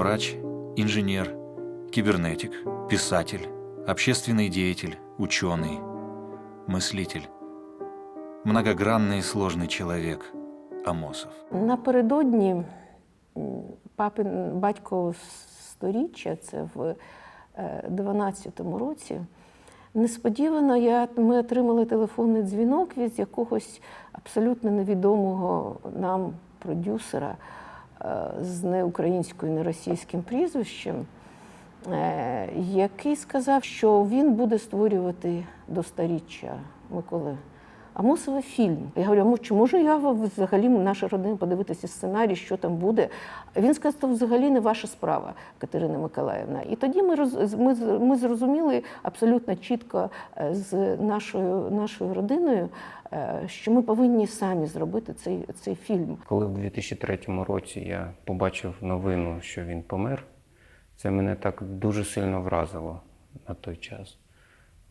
Врач, инженер, кибернетик, писатель, общественный деятель, ученый, мыслитель. Многогранный и сложный человек Амосов. Напередодні м, папин батько сторіччя, це в 12-му році. Несподівано я, ми отримали телефонний дзвінок від якогось абсолютно невідомого нам продюсера е, з неукраїнською, неросійським прізвищем, е, який сказав, що він буде створювати до сторіччя Миколи Амосова фільм. Я говорю, а чи можу я взагалі наша родина подивитися сценарій, що там буде? Він сказав, що взагалі не ваша справа, Катерина Миколаївна. І тоді ми роз, ми, ми зрозуміли абсолютно чітко е, з нашою, нашою родиною, е, що ми повинні самі зробити цей, цей фільм. Коли в 2003 році я побачив новину, що він помер, це мене так дуже сильно вразило на той час.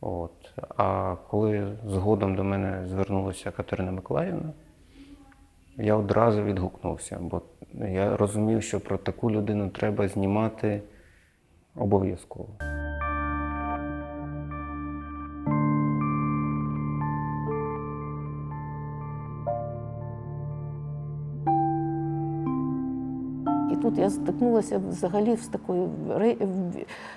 От. А коли згодом до мене звернулася Катерина Миколаївна, я одразу відгукнувся, бо я розумів, що про таку людину треба знімати обов'язково. Я стикнулася взагалі з такою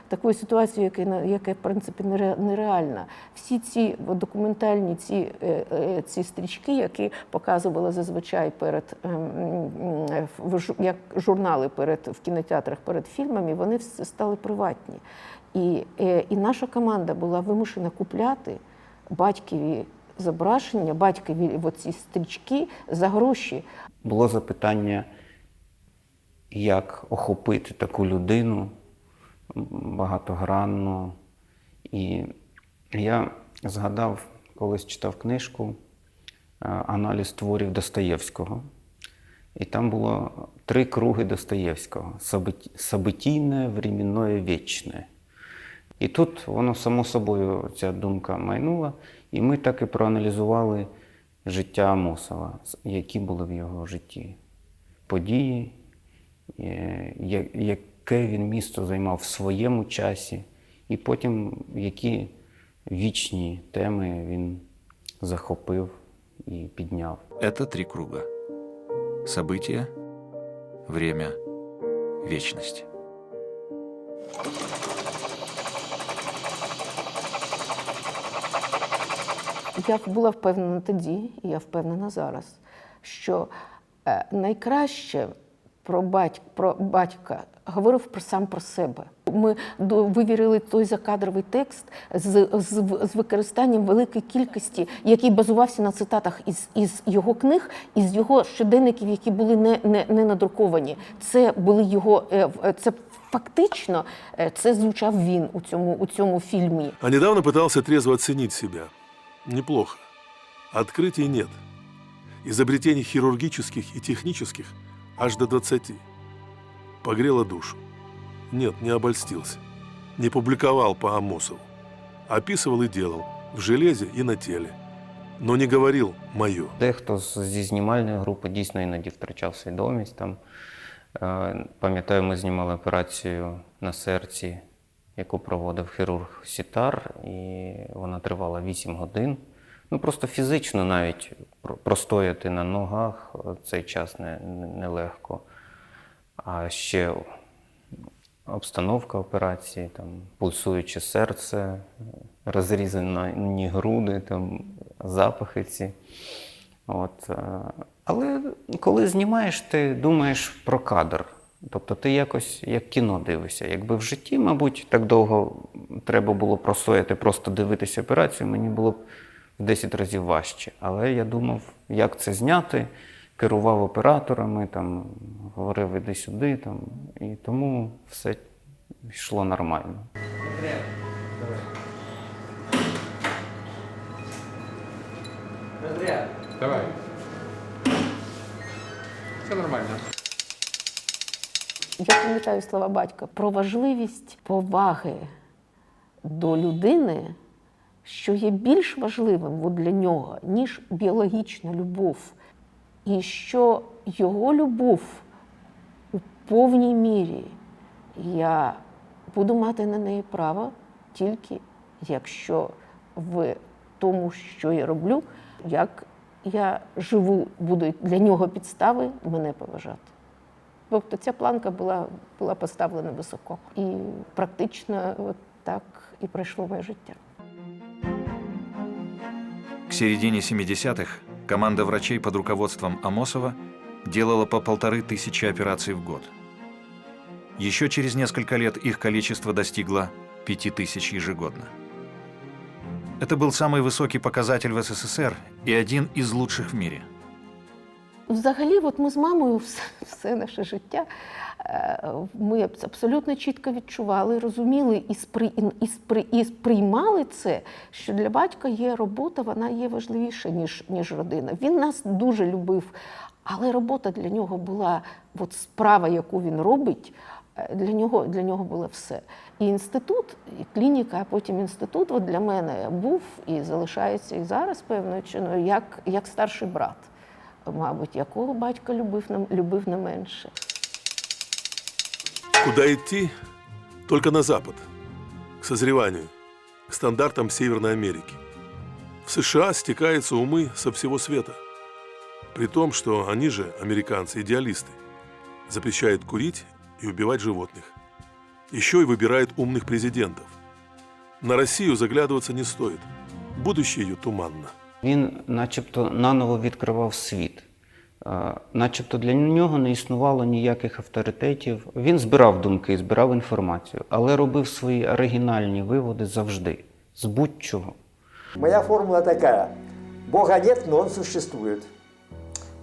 такою ситуацією, яка, яка в принципі нереальна. Всі ці документальні ці, е, е, ці стрічки, які показували зазвичай перед ем, як журнали перед в кінотеатрах перед фільмами, вони стали приватні. І, е, і наша команда була вимушена купляти батькові зображення, батькові оці стрічки за гроші. Було запитання, як охопити таку людину багатогранну. І я згадав, колись читав книжку е, Аналіз творів Достоєвського. І там було три круги Достоєвського: событійне, временное, вічне. І тут воно само собою ця думка майнула, і ми так і проаналізували життя Амосова, з- які були в його житті. Події, яке він місто займав в своєму часі, і потім які вічні теми він захопив і підняв. Это три круга. События, время, вечность. Я була впевнена тоді, і я впевнена зараз, що е, найкраще про, батьк, про батька говорив про сам про себе. Ми вивірили той закадровий текст з, з, з використанням великої кількості, який базувався на цитатах із, із його книг, із його щоденників, які були не, не, не надруковані. Це були його е, е, це фактично е, це звучав він у цьому, у цьому фільмі. А недавно пытался трезво оценить себя. Неплохо. Открытий нет. Изобретений хирургических и технических аж до 20. Погрело душу. Нет, не обольстился. Не публиковал по Амосову. Описывал и делал. В железе и на теле. Но не говорил «моё». Дехто зі знімальної групи дійсно іноді втрачав свідомість. Там, е, пам'ятаю, ми знімали операцію на серці, яку проводив хірург Сітар, і вона тривала 8 годин. Ну просто фізично навіть простояти на ногах цей час не- не- нелегко. А ще обстановка операції, там, пульсуюче серце, розрізані груди, там, запахи ці. От, е, але коли знімаєш, ти думаєш про кадр. Тобто ти якось як кіно дивишся. Якби в житті, мабуть, так довго треба було простояти, просто дивитися операцію, мені було б в 10 разів важче. Але я думав, як це зняти, керував операторами, там, говорив іди сюди, там, і тому все йшло нормально. Давай. Все нормально. Я пам'ятаю слова батька про важливість поваги до людини, що є більш важливим для нього, ніж біологічна любов. І що його любов у повній мірі Я буду мати на неї право тільки якщо в тому, що я роблю, як я живу, будуть для нього підстави мене поважати. Тобто ця планка була, була поставлена високо. І практично от так і пройшло моє життя. К середине 70-х команда врачей под руководством Амосова делала по полторы тысячи операций в год. Еще через несколько лет их количество достигло 5000 ежегодно. Это был самый высокий показатель в СССР и один из лучших в мире. Взагалі, от ми з мамою все, все наше життя. Е, Ми абсолютно чітко відчували, розуміли і, спри, і, спри, і сприймали це, що для батька є робота, вона є важливіша, ніж, ніж родина. Він нас дуже любив, але робота для нього була от справа, яку він робить. е, Для нього, для нього було все. І інститут, і клініка, а потім інститут от для мене був і залишається і зараз певною чиною, як, як старший брат мабуть, якого батько любив любив не менше. Куда идти? Только на запад. К созреванию. К стандартам Северной Америки. В США стекаются умы со всего света. При том, что они же, американцы, идеалисты. Запрещают курить и убивать животных. Еще и выбирают умных президентов. На Россию заглядываться не стоит. Будущее ее туманно. Він начебто наново відкривав світ. Начебто для нього не існувало ніяких авторитетів. Він збирав думки, збирав інформацію, але робив свої оригінальні виводи завжди, з будь-чого. Моя формула такая. Бога нет, но Он существует.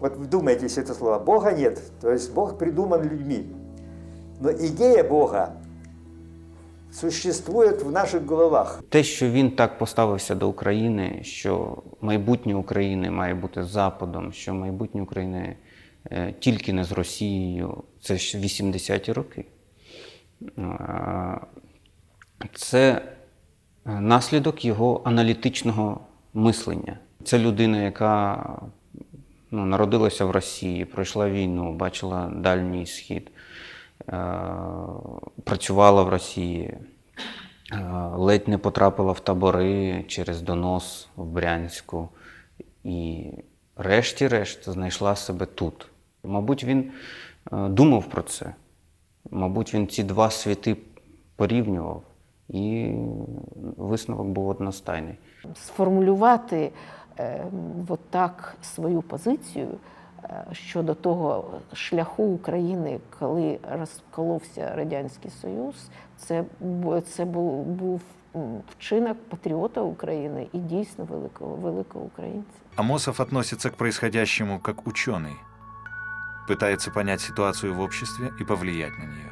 Вот вдумайтесь это слово. Бога нет, то Бог придуман людьми. Но идея Бога существует в наших головах. Те, що він так поставився до України, що майбутнє України має бути з Западом, що майбутнє України е, тільки не з Росією, це ж 80-ті роки. Це е, наслідок його аналітичного мислення. Це людина, яка ну, народилася в Росії, пройшла війну, бачила дальній схід, е, працювала в Росії, е, ледь не потрапила в табори через донос в Брянську. І решті-решт знайшла себе тут. Мабуть, він е, думав про це. Мабуть, він ці два світи порівнював, і висновок був одностайний. Сформулювати е, от так свою позицію щодо того шляху України, коли розколовся Радянський Союз, це, бу- це був, був м, вчинок патріота України і дійсно великого, великого українця. Амосов относится к происходящему как ученый. Пытается понять ситуацию в обществе и повлиять на нее.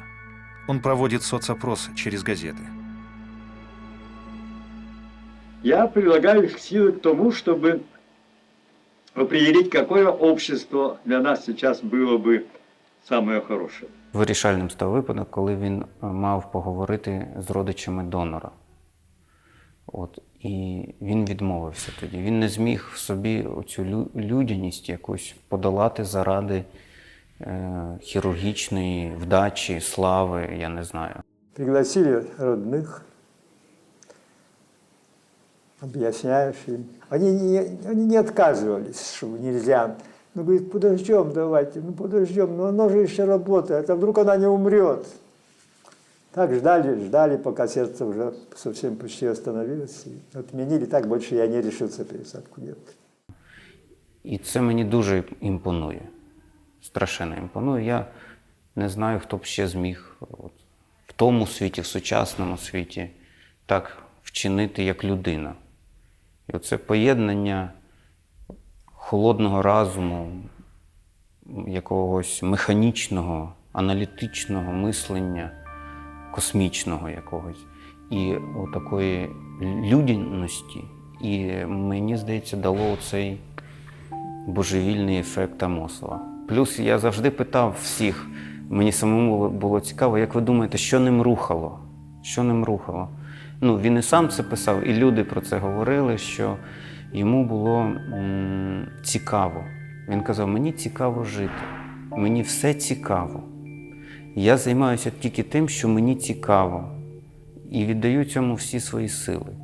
Он проводит соцопрос через газеты. Я прилагаю их силы к тому, чтобы определить, какое общество для нас сейчас было бы самое хорошее. Вирішальним став випадок, коли він е, мав поговорити з родичами донора. От, і він відмовився тоді. Він не зміг в собі оцю лю- людяність якусь подолати заради е, хірургічної вдачі, слави, я не знаю. Пригласили родных, объясняешь им. Они не, они не отказывались, что нельзя. Ну, говорит, подождем давайте, ну подождем, но оно же еще работает, а вдруг она не умрет. Так ждали, ждали, пока сердце уже совсем почти остановилось. И отменили, так больше я не решился пересадку делать. І це мені дуже імпонує. Страшенно імпонує. Я не знаю, хто б ще зміг от, в тому світі, в сучасному світі, так вчинити як людина. І оце поєднання холодного разуму, якогось механічного, аналітичного мислення, космічного якогось, і такої людяності. І мені здається, дало цей божевільний ефект Амосова. Плюс я завжди питав всіх, мені самому було цікаво, як ви думаєте, що ним рухало? Що ним рухало? Ну, він і сам це писав, і люди про це говорили, що йому було м, цікаво. Він казав: мені цікаво жити, мені все цікаво. Я займаюся тільки тим, що мені цікаво, і віддаю цьому всі свої сили.